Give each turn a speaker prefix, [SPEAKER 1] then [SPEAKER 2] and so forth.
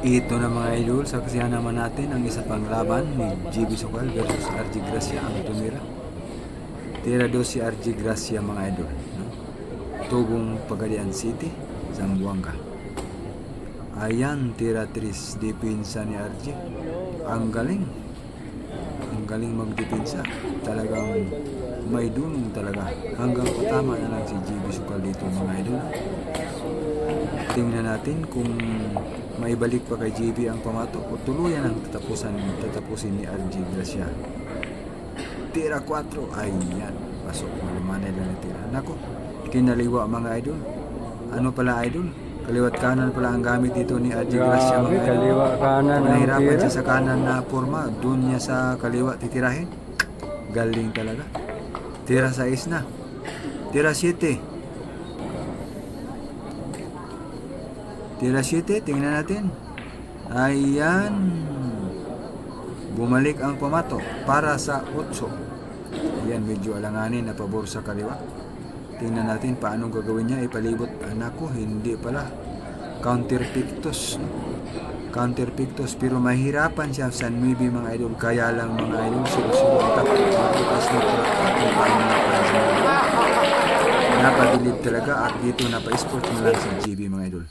[SPEAKER 1] Ito na mga idol, saksihan naman natin ang isa pang laban ni GB Sokal versus RG Gracia ang tumira. Tira do si RG Gracia mga idol. No? Tugong Pagadian City, Zamboanga. Ayan, tira tris depensa ni RG. Ang galing. Galing magdepensa. Talagang may dunong talaga. Hanggang patama na lang si GB Sokal dito mga idol. Tingnan natin kung maibalik pa kay JB ang pamato o tuluyan ang tatapusan, tatapusin ni RG Gracia. Tira 4. Ayan. Pasok. Malumanay lang na tira. Nako. Kinaliwa mga idol. Ano pala idol? Kaliwat kanan pala ang gamit dito ni RG Gracia
[SPEAKER 2] Grabe, kaliwa kanan
[SPEAKER 1] Kung nahirapan siya sa kanan na forma, doon niya sa kaliwa titirahin. Galing talaga. Tira 6 na. Tira 7. Tira 7, tingnan natin. Ayan. Bumalik ang pamato para sa 8. Ayan, medyo alanganin na pabor sa kaliwa. Tingnan natin paano gagawin niya. Ipalibot. Anak ko, hindi pala. Counter pictus. Counter pictus. Pero mahirapan siya sa maybe mga idol. Kaya lang mga idol, sinusunod Bukas na paano na sa talaga at dito napa-sport na lang si GB mga idol.